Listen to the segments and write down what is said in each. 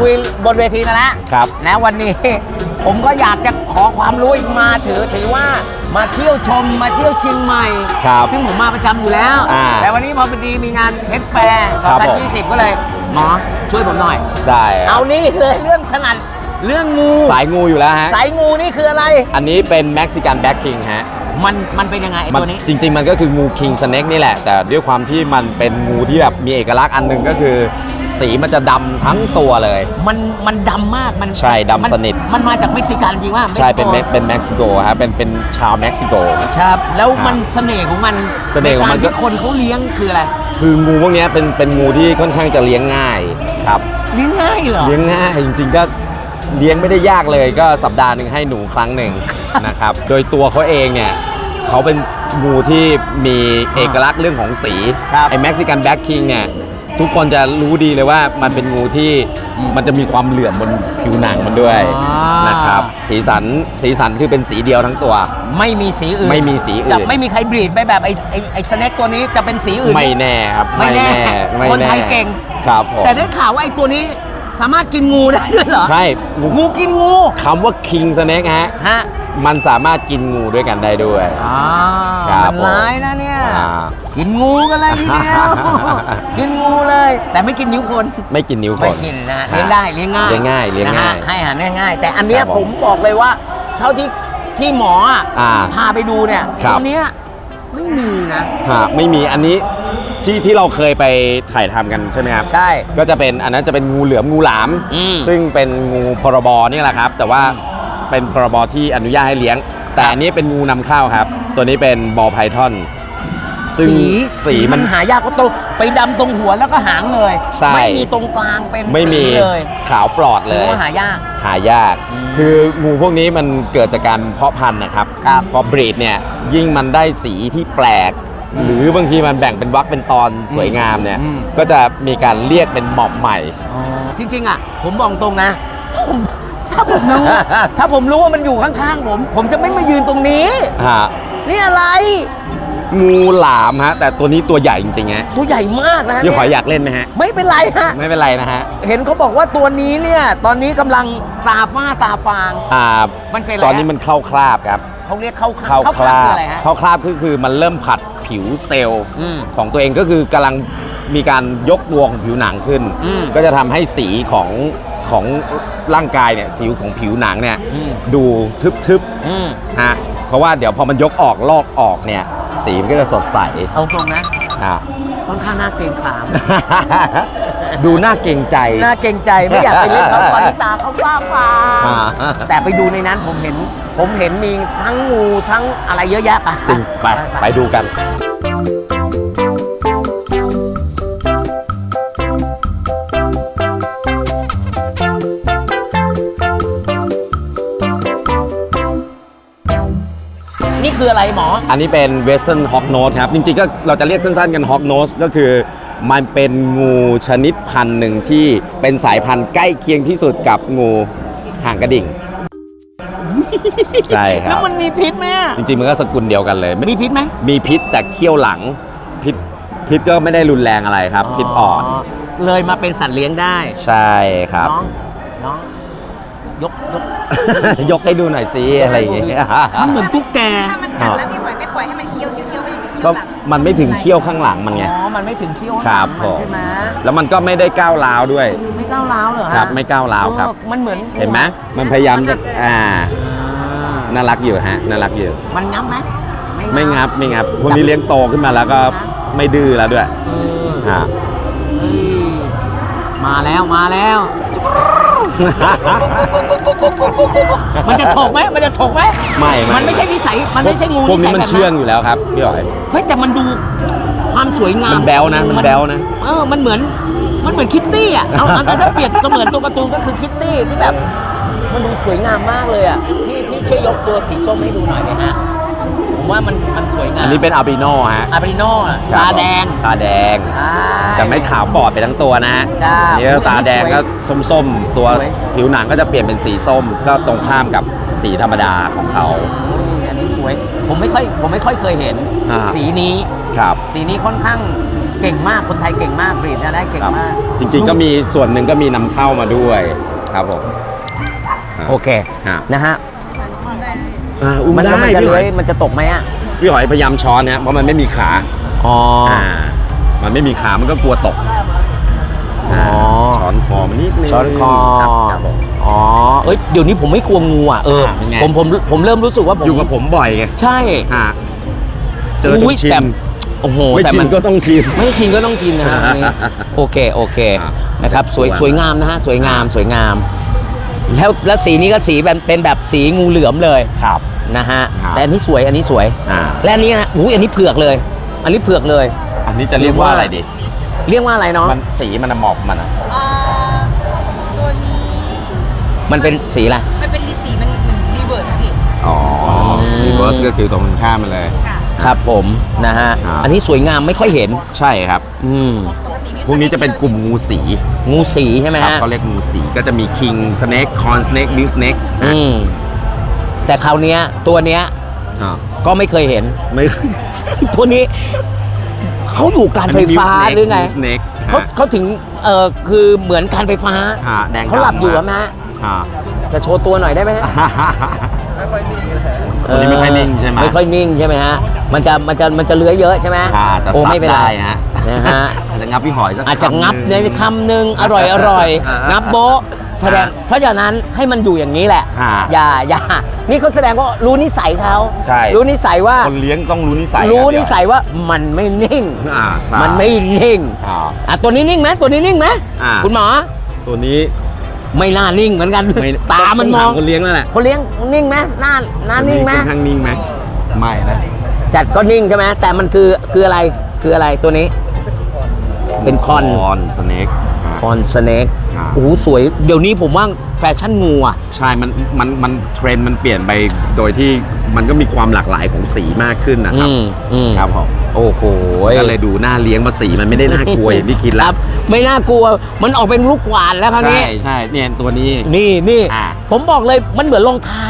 คุยบนเวทีมาแล้วครับนะวันนี้ ผมก็อยากจะขอความรู้อีกมาถือถือว่ามาเที่ยวชมมาเที่ยวเชียงใหม่ครับซึ่งผมมาประจำอยู่แล้ว อ่าแต่วันนี้พอพอดีมีงานเพชรแฟร์ครับผม 2020 ก็เลย หมอช่วยผมหน่อย ได้คเอารับนี่เลยเรื่องถนัดเรื่องงู สายงูอยู่แล้วฮะ สายงูนี่คืออะไร อันนี้เป็นเม็กซิกันแบ็กคิงฮะ มันมันเป็นยังไงไอ้มันตัวนี้ จริง ๆ มันก็คืองูคิงสเน็กนี่แหละ แต่ด้วยความที่มันเป็นงูที่แบบมีเอกลักษณ์อันหนึ่งก็คือ สีมันจะดำทั้งตัวเลย มันมันดำมากมันใช่ดำมัสนิท มันมาจากเม็กซิกันจริงว่าใช่เป็นเม็กเป็นเม็กซิโกครับเป็นเป็นชาวเม็กซิโก ครับ แล้วครับมันเสน่ห์ของมันเสน่ห์ของมันใการก็ที่คนเขาเลี้ยงคืออะไรคืองูพวกเนี้ยเป็นเป็นงูที่ค่อนข้างจะเลี้ยงง่ายครับเลี้ยงง่ายเหรอ เลี้ยงง่ายจริง ๆ ก็เลี้ยงไม่ได้ยากเลยก็สัปดาห์หนึ่งให้หนูครั้งหนึ่ง นะครับโดยตัวเขาเองเนี่ย เขาเป็นงูที่มีเอกลักษณ์เรื่องของสีครับไอ้เม็กซิกันแบ็กคิงเนี่ยทุกคนจะรู้ดีเลยว่ามันเป็นงูที่มันจะมีความเหลื่อมบนผิวหนังมันด้วยอ่านนะครับสีสันสีสันคือเป็นสีเดียวทั้งตัว ไม่มีสีอื่นไม่มีสีอื่นจะไม่มีใครบรีดไปแบบไอ้ไอ้ไอ้สแน็คตัวนี้จะเป็นสีอื่นไม่แน่ครับไม่แน่ไม่คนแน่ไทยเก่งครับผมแต่ได้ข่าวว่าไอ้ตัวนี้ สามารถกินงูได้ด้วยเหรอใช่งู งูกินงูคำว่าคิงสเน็กฮะ ฮะมันสามารถกินงูด้วยกันได้ด้วย อ่าครับมันร้ายนะเนี่ยอ่ากินงูกันเลยทีเดียว กินงูเลย แต่ไม่กินนิ้วคน ไม่กินนิ้วคนไม่กินนะเลี้ยงได้เลี้ยงง่ายเลี้ยงง่ายเลี้ยงง่ายนะฮะให้อาหารง่ายๆ แต่อันเนี้ยครับผผมมบอกเลยว่า เท่าที่ที่หมออะอ่าพาไปดูเนี่ยครับ ตัวเนี้ยไม่มีนะ ฮะไม่มีอันนี้ ที่ที่เราเคยไปถ่ายทำกันใช่ไหมครับใช่ก็จะเป็นอันนั้นจะเป็นงูเหลือมงูหลาม อืม ซึ่งเป็นงูพรบนี่แหละครับ แต่ว่าเป็นพรบที่อนุญาตให้เลี้ยง แต่อันนี้เป็นงูนำเข้าครับ ตัวนี้เป็นบอลไพทอน ซึ่งสีสีมันหายากก็ตรงไปดำตรงหัวแล้วก็หางเลย ใช่ ไม่มีตรงกลางเป็นไม่มีสีเลยขาวปลอดเลถือย ว่าหายาก หายาก คืองูพวกนี้มันเกิดจากการเพาะพันธุ์นะครับ ครับ พอบรีดเนี่ยยิ่งมันได้สีที่แปลก หรือบางทีมันแบ่งเป็นวักเป็นตอนสวยงามเนี่ย อืม ก็จะมีการเรียกเป็นหมอบใหม่ จริง ๆ อะ ผมบอกตรงนะผมถ้าผมรู้ ถ้าผมรู้ว่ามันอยู่ข้างๆผม ผมจะไม่มายืนตรงนี้ ฮะ นี่อะไร งูหลามฮะ แต่ตัวนี้ตัวใหญ่จริงๆฮะตัวใหญ่มากนะพี่ขอเนี่อยากเล่นไหมฮะ ไม่เป็นไรฮะ ไม่เป็นไรนะฮะ เห็นเขาบอกว่าตัวนี้เนี่ย ตอนนี้กำลังตาฝ้าตาฟาง อ่ามันเป็นอะไรตอนนี้มันเข้าคราบครับ เขาเรียกเข้าคเข้าเข้าคราคือบอะไรฮะ เข้าคราบคือคือมันเริ่มผัดผิวเซลล์อืมของตัวเองก็คือกำลังมีการยกตัวของผิวหนังขึ้น อืมก็จะทำให้สีของของร่างกายเนี่ยสีของผิวหนังเนี่ยอืม ดูทึบอืมๆฮะเพราะว่าเดี๋ยวพอมันยกออกลอกออกเนี่ยสีมันก็จะสดใสเอาตรงนะอะ ค่อนข้างน่าเกรงขาม ดูน่าเกรงใจ น่าเกรงใจไม่อยากไปเล่นเขาตอนนี้ตาเขาฟ้าฟางอ่า แต่ไปดูในนั้นผมเห็น ผมเห็นมีทั้งงูทั้งอะไรเยอะแยะไปจริงไปไปดูกัน นี่คืออะไรหมอ อันนี้เป็น Western Hawk Nose ครับ จริงๆก็เราจะเรียกสั้นๆกัน Hawk Nose ก็คือมันเป็นงูชนิดพันธุ์หนึ่งที่เป็นสายพันธุ์ใกล้เคียงที่สุดกับงูห่างกระดิ่ง ใช่คแล้รัวบ มันมีพิษไหมอะจริงๆมันก็สกุลเดียวกันเลยไม่มีพิษไหม มีพิษแต่เขี้ยวหลังพิษพิษก็ไม่ได้รุนแรงอะไรครับ พิษอ่อนเลยมาเป็นสัตว์เลี้ยงได้ใช่ครับ น้อง น้อง ยกยกยกให้ดูหน่อยสิอะไรอย่างเงี้ย มันเหมือนตุ๊กแกถ้ามันกัดแล้วพี่หอยไม่ปล่อยให้มันเคี้ยวเคี้ยวเคี้ยวไปอยู่ที่ก็หลังมันไม่ถึงเขี้ยวข้างหลังมันไง อ๋อ มันไม่ถึงเขี้ยวครับหางผมันม ใช่ไหมแล้วมันก็ไม่ได้ก้าวร้าวด้วย ไม่ก้าวร้าวเหรอฮะครับไม่ก้าวร้าวครับ เออมันเหมือนเห็นไหมมันพยายามจะอ่าอ่า น่ารักอยู่ฮะน่ารักอยู่มันงับไหมไม่งับไม่งับพวกนี้เลี้ยงโตขึ้นมาแล้วก็ไม่ดื้อแล้วด้วยเออฮะเฮ้ยมาแล้วมาแล้ว มันจะฉกไหมมันจะฉกไหมไม่ไม่มันไม่ใช่นิสัยมันไม่ใช่งูพวกนี้มันสัยแบบเชื่องอยู่แล้วครับพี่หอยเฮ้ยแต่มันดูความสวยงามมันแบ๊วนะมันแบ๊วนะเออมันเหมือน มันเหมือนคิตตี้อะเอาเอาแต่ถ้าเปรียบเสมือนตัวการ์ตูนก็คือคิตตี้ที่แบบมันดูสวยงามมากเลยอะพี่พี่ช่วยยกตัวสีส้มให้ดูหน่อยไหมฮะผมว่ามันมันสวยงามอันนี้เป็นอาบิโนฮะอาบริโน่อะครับตาแดงตาแดง ใช่ แต่ไม่ขาวปอดไปทั้งตัวนะฮะจ้าอันนี้ก็ตาแดงก็ส้มๆ ตัวสวย ผิวหนังก็จะเปลี่ยนเป็นสีส้ม ก็ตรงข้ามกับสีธรรมดาของเขาอืมอันนี้สวย ผมไม่ค่อยผมไม่ค่อยเคยเห็น อ่า สีนี้ ครับ สีนี้ค่อนข้าง เก่งมากคนไทยเก่งมากบรีดนะได้เก่งครับมากจริงๆก็มีส่วนหนึ่งก็มีนำเข้ามาด้วยครับผมโอเคฮะนะฮะอ่าอุ้มมันได้แล้วมันจะพี่หเลื้ออยยมันจะตกไหมอะพี่หอยพยายามช้อนนะเพราะมันไม่มีขาอ๋ออ่า มันไม่มีขามันก็กลัวตกอ๋อช้อนคอมันนิดนึงช้อนคอครับครับผม อ๋อเอ้ยเดี๋ยวนี้ผมไม่กลัวงูอะเอออ่าเป็นไง ผมผมผมเริ่มรู้สึกว่าผมอยู่กับผมบ่อยไงใช่ ฮะเจอจอุ๊นยชิแต่น โอ้โหไม่แต่ชินมันก็ต้องชิน ไม่ชินก็ต้องชินนะฮะอันนี้โอเคโอเคครับนะครับสวยสวยสวยงามนะฮะสวยงามสวยงาม แล้วแล้วสีนี้ก็สีเป็นเป็นแบบสีงูเหลือมเลยครับนะฮะครับแต่อันนี้สวยอันนี้สวยอ่า และอันนี้นะอุ้ยอันนี้เผือกเลย อันนี้เผือกเลย อันนี้จะเรียกว่าอะไรดี เรียกว่าอะไรเนาะมันสีมันอะหมอบมันอะอ่าตัวนี้มันเป็นสีอะไร มันเป็นรีสีมันเหมือนรีเวิร์ดอะพี่อ๋อมรีเวิร์สก็คือตรงข้ามมันเลย ค่ะครับผมนะฮะครับอันนี้สวยงามไม่ค่อยเห็น ใช่ครับ อืมปกติพี่พวกนี้จะเป็นกลุ่มงูสีงูสีใช่ไหมครับฮะเขาเรียกงูสีก็จะมี king snake corn snake milk snake อืมแต่คราวเนี้ยตัวเนี้ยอ่าก็ไม่เคยเห็น ไม่เคยตัวนี้เขาอยู่การไฟฟ้าอันนี้ milk snake หรือไง milk snake เขาฮะเขาถึงเออคือเหมือนการไฟฟ้าฮะแดงเขาหลับอยู่ดำอะมากฮะอ่า จะโชว์ตัวหน่อยได้ไหมฮะ ตัวนี้ไม่ค่อยนิ่งใช่ไหมไม่ค่อยนิ่งใช่ไหมฮะ มันจะมันจะมันจะเลื้อยเยอะใช่ไหมอ่าจะโอ้ซับไม่เป็นไรได้ฮะนะฮะ อาจจะงับพี่หอยสักอาจจะงับคำหในนึ่งคำหนึ่งอร่อยอร่อยอ่างับโบ๊ะแสดงอ่าเพราะฉะนั้นให้มันอยู่อย่างนี้แหละ อ่าอย่าอย่านี่เขาแสดงว่ารู้นิสัยเขาใช่ รู้นิสัยว่า คนเลี้ยงต้องรู้นิสัยรู้ครับนิสัยว่ามันไม่นิ่ง อ่าใช่มันไม่นิ่งอ่า อะตัวนี้นิ่งไหมตัวนี้นิ่งไหมอ่า คุณหมอ ตัวนี้ ไม่น่านิ่งเหมือนกันไม่ตามันมองต้ถคนเลี้ยงนั่นแหละคนเลี้ยงนิ่งไหมหน้าหน้านิ่งไหมค่อนข้างนิ่งไหมไม่นะจัดก็นิ่งใช่ไหมแต่มันคือคืออะไรคืออะไรตัวนี้ เป็นคอนคอนสเน็กคอนสเน็ก อ่าโอ้โหสวย เดี๋ยวนี้ผมว่าแฟชั่นงูอะ ใช่มันมันมันเทรนด์มันเปลี่ยนไปโดยที่มันก็มีความหลากหลายของสีมากขึ้นนะครับอืมอืมครับผมโอ้โหก็เลยดูน่าเลี้ยงมาสีมันไม่ได้น่ากลัวอย่างที่คิดคแล้รัวบไม่น่ากลัว มันออกเป็นลูกหวานแล้วคราวใช่นี้ ใช่เนี่ยตัวนี้ นี่นี่อ่า ผมบอกเลยมันเหมือนรองเท้า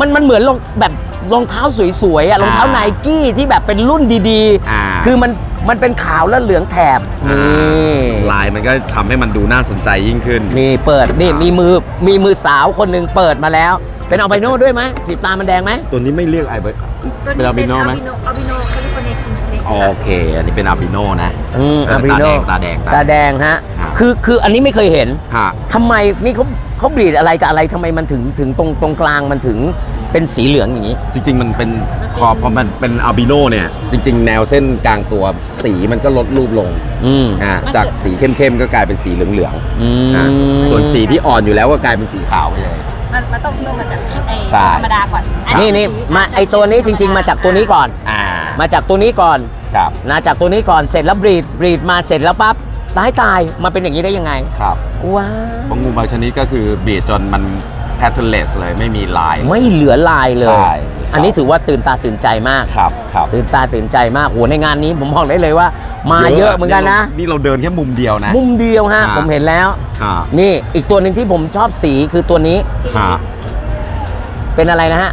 มันมันเหมือนรองแบบรองเท้าสวยๆอะรองเท้าอ่าไนกี้ที่แบบเป็นรุ่นดีอ่าคือมันมันเป็นขาวและเหลืองแถบอ่านี่ ลายมันก็ทำให้มันดูน่าสนใจยิ่งขึ้น นี่เปิดนี่อ่ามีมีมือมีมือสาวคนหนึ่งเปิดมาแล้ว เป็นอัลไบโน่ด้วยไหมสีตามันแดงไหม ตัวนี้ไม่เรียกไอเบอร์ตัวเป็นนี้อาเป็บินโนอาไหมบิโนอาบิโนแคลิฟอร์เนียคิงสเน็กโอเค อันนี้เป็นอาบิโนนะอืมเอออัลไบโน่ตาแดงตาแดงฮะครับ คือคืออันนี้ไม่เคยเห็นฮะ ทำไมนี่เขาเขาบีดอะไรกับอะไรทำไมมันถึงถึงตรงตรงกลางมันถึง เป็นสีเหลืองอย่างนี้ จริง ๆ มันเป็นพอพอมันเป็นอาบิโนเนี่ย จริง ๆ แนวเส้นกลางตัวสีมันก็ลดรูปลงอืมอ่าจากสีเข้มๆก็กลายเป็นสีเหลืองอืๆอ่ามส่วนสีที่อ่อนอยู่แล้วก็กลายเป็นสีขาวไปเลย มันมันต้องเริ่มมาจากไอ้ใช่ ธรรมดาก่อนอันี่นี่สีมาไอตัวนี้จริง ๆ มาจากตัวนี้ก่อน อ่ามาจากตัวนี้ก่อนครับนะจากตัวนี้ก่อนเสร็จแล้วบรีดบรีดมาเสร็จแล้วปั๊บตายตายมาเป็นอย่างนี้ได้ยังไง ครับว้าบางงูบางชนิดก็คือบีดจนมัน patternless เลยไม่มีลายไม่เหลือลายเลย ใช่อันนี้ถือว่าตื่นตาตื่นใจมาก ครับครับตื่นตาตื่นใจมากโหในงานนี้ผมบอกได้เลยว่า มาเยอะเหมือนกันนะ นี่เราเดินแค่มุมเดียวนะ มุมเดียวฮะ อ่า ผมเห็นแล้วอ่านี่อีกตัวหนึ่งที่ผมชอบสีคือตัวนี้ฮะ เป็นอะไรนะฮะ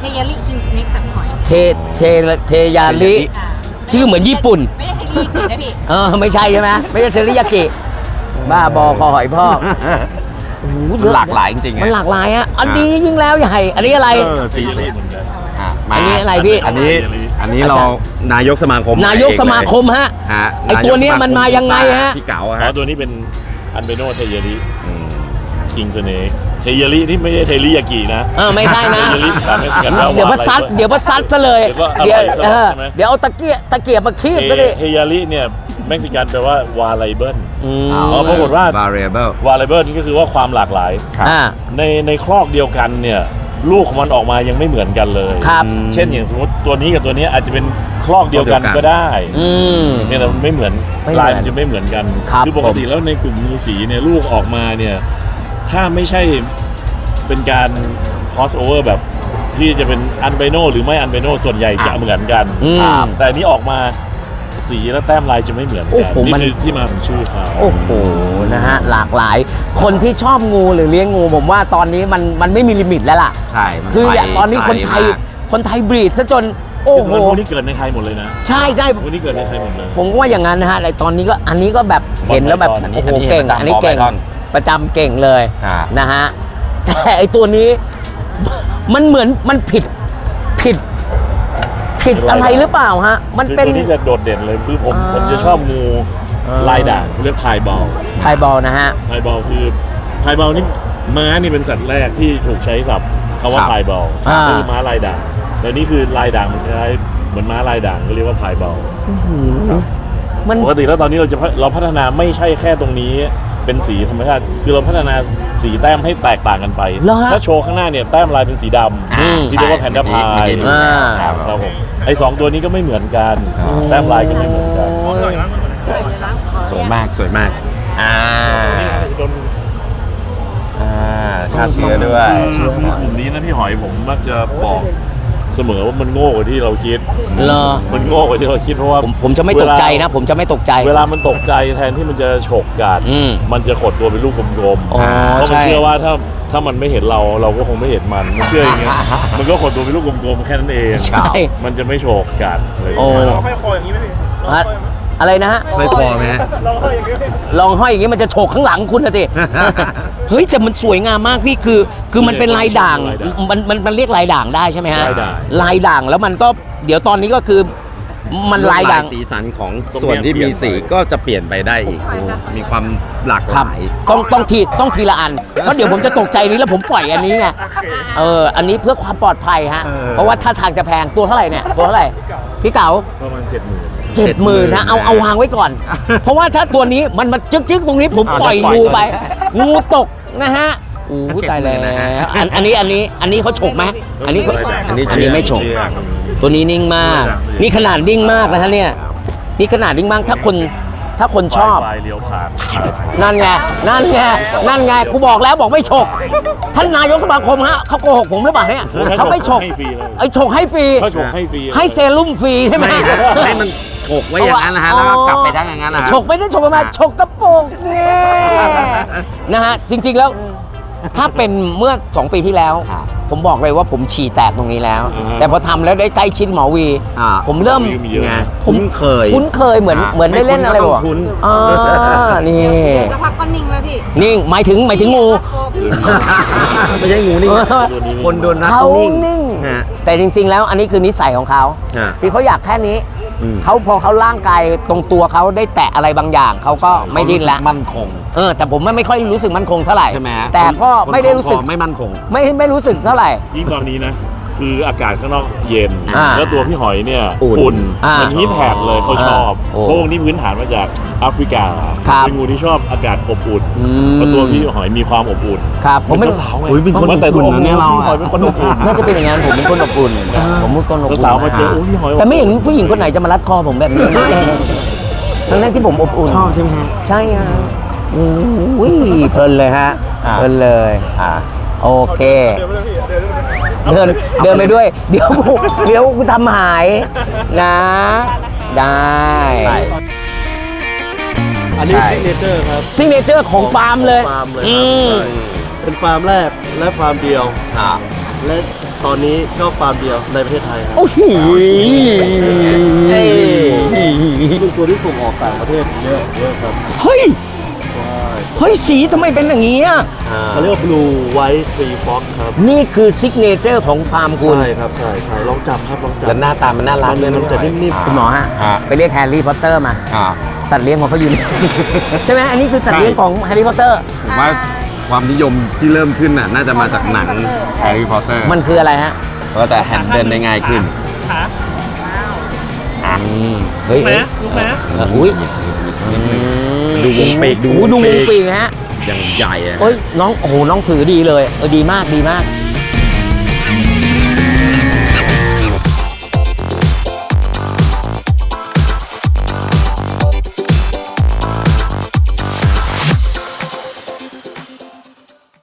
เทเยลิคิงสเน็กค่ะพี่หอยเทเทเทยาลิ ค่ะชื่อเหมือนญี่ปุ่น ไม่ใช่เทเยลิกินะพี่ เออไม่ใช่ใช่ไหมไม่ใช่เทริยากิ บ้าบอคอหอยพอก โอ้โมันหลากหลายจริงๆมันหลากหลายอะอันนี้ยิ่งแล้วใหญ่ อันนี้อะไร เออสีสวยะมาอันนี้อะไรพี่ อันนี้ อันนี้อาเราจารย์นายกสมาคมนายกสมาคมฮะ ฮะไอ้ตัวเนี้ยมันมายังไงฮะ พี่เก๋าอ๋อฮะตัวนี้เป็นอันเบโนเทเยริอืมคิงสเนกเทเยรินี่ไม่ใช่เทริยากินะเออไม่ใช่นะ เทเยริภาษาเม็กซิกันแปลว่าเดี๋ยวพัดซัดอะไรเดี๋ยวพัดซัดซะเลย เดี๋เดี๋ยยววว่าอร่อยเออใช่ไหมเดี๋ยวเอาตะเกียบตะเกียบมาคีบเทซะดิเทเยริเนี่ย เม็กซิกันแปลว่าวาไลเบิลอืมอ๋อปรากฏว่า variable วาไลเบิลนี่ก็คือว่าความหลากหลาย ครับอ่า ในในครอกเดียวกันเนี่ยลูกของมันออกมายังไม่เหมือนกันเลย ครับเช่นอย่างสมมติตัวนี้กับตัวนี้อาจจะเป็นครอกเดียวกันครอกเดียวกันก็ได้อืม เนี่ยแต่มันไม่เหมือนไม่เหมือนลายมันจะไม่เหมือนกันครับ อปกติแล้วในกลุ่มงูสีเนี่ยลูกออกมาเนี่ยถ้าไม่ใช่เป็นการ cross over แบบที่จะเป็นอันไบโนหรือไม่อันไบโนส่วนใหญ่จะอะเหมือนกัน อืมครับแต่อันนี้ออกมา สีและแต้มลายจะไม่เหมือนโอ้กันโหมันนี่คือที่มาของชื่อเขาโอ้โหนะฮะหลากหลาย คนที่ชอบงูหรือเลี้ยงงู ผมว่าตอนนี้มันมันไม่มีลิมิตแล้วล่ะ ใช่มันคือไปตอนนี้คนไทยกลมากคนไทยบรีดซะจนโอ้โหพวกนี้เกิดในไทยหมดเลยนะใช่ใช่พวกนี้เกิดในไทยหมดเลย ผมก็ว่าอย่างนั้นนะฮะไอตอนนี้ก็อันนี้ก็แบบเห็นแล้วแบบบอลไพทอนโอ้โหอันนี้เก่งประจำอันนี้เก่งบอลไพทอนประจำเก่งเลยอ่านะฮะแต่ไอตัวนี้ มันเหมือนมันผิดผิด ผิดอะไรหรือเปล่าฮะ มันคือเป็น ตัวนี้จะโดดเด่นเลยคือผมอ่า ผมจะชอบงูอ่าลายด่างเรียกพายบอลไทยบอลนะฮะ พายบอลคือพายบอลนี่ม้านี่เป็นสัตว์แรกที่ถูกใช้ศัพท์คำว่าครับพายบอลอ่า คือม้าลายด่างแต่นี่คือลายด่างมันคล้ายเหมือนม้าลายด่างก็เรียกว่าพายบอล มัน ปกติแล้วตอนนี้เราจะพัฒเราพัฒนาไม่ใช่แค่ตรงนี้ เป็นสีธรรมชาติคือเราพัฒนาสีแต้มให้แตกต่างกันไป เหรอฮะ ถ้าโชว์ข้างหน้าเนี่ยแต้มลายเป็นสีดอืมำที่เรียกว่าแพนด้าพายอ่าครับผมไอ้สองตัวนี้ก็ไม่เหมือนกัน แต้มลายก็ไม่เหมือนกันสวยมากสวยมาก อ่าอ่าฆ่าเชื้อด้วย กลุ่มนี้นะพี่หอยผมมักจะบอก เสมอว่ามันโง่กว่าที่เราคิด เหรอมันโง่กว่าที่เราคิดเพราะว่าผมผมจะไม่ตกใจนะ ผมจะไม่ตกใจ เวลามันตกใจแทนที่มันจะฉกกัดอืมมันจะขดตัวเป็นลูกกลมๆอ๋อเพราะมันใช่เชื่อว่าถ้าถ้ามันไม่เห็นเราเราก็คงไม่เห็นมันมันเชื่ออย่างเงี้ยมันก็ขดตัวเป็นลูกกลมๆแค่นั้นเองใช่ มันจะไม่โฉกกัดเลยโอ้ฮะอะไรนะฮะไม่พอไหมฮะ ลองห้อยอย่างนี้มันจะโฉกข้างหลังคุณนะสิ เฮ้ยแต่มันสวยงามมากพี่คือคือมันเป็นลายด่างมันมันมันเรียกลายด่างได้ใช่ไหมฮะลายด่าง ลายด่างแล้วมันก็เดี๋ยวตอนนี้ก็คือมันลายด่าง สีสันของส่วนที่มีสีก็จะเปลี่ยนไปได้อีก มีความหลากคหรับลาย ต้องต้องทีต้องทีละอัน เพราะเดี๋ยวผมจะตกใจนี้แล้วผมปล่อยอันนี้ไง เออ อันนี้เพื่อความปลอดภัยฮะ เออ เพราะว่าถ้าทางจะแพงตัวเท่าไหร่เนี่ย ตัวเท่าไหร่ พี่เก๋าประมาณเจ็ดหมื่นเจ็ดหมื่นนะเอาเอาวางไว้ก่อน เพราะว่าถ้าตัวนี้มันมาจึ๊กจึ๊กตรงนี้ผมปล่อยงูไป งูตกนะฮะอู้ตายแล้วอันอันนี้อันนี้อันนี้เขาฉกไหมอันนี้เขาอันนี้อันนี้ไม่ฉกตัวนี้นิ่งมาก นี่ขนาดนิ่งมากนะฮะเนี่ยนี่ขนาดนิ่งมากถ้าคน ถ้าคนชอบปลายเลี้ยวผ่านนั่นไง นั่นไง นั่นไง กูบอกแล้วบอกไม่ฉก ท่านนายกสมาคมฮะเขาโกหกผมหรือเปล่าเนี่ยเขาไม่ฉกให้ฟรีเลยไอ้ฉกให้ฟรีถ้าฉกให้ฟรีให้เซรุ่มฟรีใช่ไหม ไม่ครับให้มันฉกไว้อย่างนั้นนะฮะแล้วก็กลับไปทั้งอย่างนั้นนะฮะ ฉกไม่ได้ฉกมาฉกกระโปรงเนี่ยนะฮะจริง ๆแล้ว ถ้าเป็นเมื่อ 2 ปีที่แล้ว ครับผมบอกเลยว่าผมฉี่แตกตรงนี้แล้ว อ่าฮะ แต่พอทำแล้วได้ใกล้ชิดหมอวี อ่าผมเริ่มมีเยอะ ไงนะผม คุ้นเคยคุ้นเคยเหมือนอ่าเหมือนได้เล่นอะไรไม่บอกคุ้นก็อ่าต้องคุ้นนี่สักพักก็นิ่งแล้วพี่นิ่งหมายถึงหมายถึงงูโคพี่ ไม่ใช่งูนี่ตัวนี้คนโดนรัดเขาต้องนิ่งนิ่งฮะแต่จริง ๆ แล้วอันนี้คือนิสัยของเขา ฮะ ที่เขาอยากแค่นี้อืม เขาพอเขาร่างกายตรงตัวเขาได้แตะอะไรบางอย่างเขาก็ไม่ดิ้นละมั่นคงเออแต่ผมไม่ไม่ค่อยรู้สึกมั่นคงเท่าไหร่ใช่ไหมฮะแต่ก็คนไม่ได้รู้สึกคอไม่มั่นคง ไม่ไม่รู้สึกเท่าไหร่ยิ่งตอนนี้นะ คืออากาศข้างนอกเย็น อ่าแล้วตัวพี่หอยเนี่ยอุ่นอุ่นอ่ามันฮีทแพดเลยเขาชอบโอ้เพราะวกนี้พื้นฐานมาจากแอฟริกาครับเป็นงูที่ชอบอากาศอบอุ่นอืมเพราะตัวพี่หอยมีความอบอุ่นครับผมไม่เป็นสาวๆไงอุ๊ยเป็นคนว่าแต่อบอุ่นนะเนี่ยเราพี่หอยเป็นคนอบอุ่น น่าจะเป็นอย่างนั้นผมเป็นคนอบอุ่นผมเป็นคนอบอุ่นสาวๆมาเจอโอ้พี่หอย แต่ไม่เห็นผู้หญิงคนไหนจะมารัดคอผมแบบนี้ทั้งนั้นที่ผมอบอุ่น ชอบใช่ไหมฮะ ใช่ฮะอุ้ยเพลินเลยฮะ อ่า เพลินเลย อ่า โอเค เดิ นเดินไปด้วย เดี๋ยวกูเดี๋ยวกูทำหายนะ ได้ใช่ อันนี้ใช่ ซิกเนเจอร์ครับ ซิงเนเจอร์ของฟาร์มเลยฟาร์มเลยอืครับมใช่ เป็นฟาร์มแรกและฟาร์มเดียว อ่าและตอนนี้ก็ฟาร์มเดียวในประเทศไทยครับโอ้โหเป็นตัวที่ส่งออกต่างประเทศเยอะเยอะครับ เฮ้ยใช่ เฮ้ยสีทำไมเป็นอย่างนี้อะเขาเรียกว่า blue white tree fox ครับ นี่คือซิกเนเจอร์ของฟาร์มคุณ ใช่ครับใช่ใช่ลองจับครับลองจับ แล้วหน้าตามันน่ารักมันด้วยมันจะนิ่มๆ คุณหมอฮะอ่าไปเรียกแฮร์รี่พอตเตอร์มา อ่า สัตว์เลี้ยงของเขาอยู่นี่ ใช่ไหมอันนี้คือสัตว์เลี้ยงของแฮร์รี่พอตเตอร์ ผมว่าความนิยมที่เริ่มขึ้นน่ะน่าจะมาจากหนังแฮร์รี่พอตเตอร์มันคืออะไรฮะก็จะแฮนเดิลได้ง่ายขึ้นเฮ้ยเฮ้ยเอออุ้ย ดูวงปีกดูโอ้โหดูวงวงปีปีกกฮะอย่างใหญ่อะ เอ้ยน้องโอ้โหน้องถือดีเลยเออดีมากดีมาก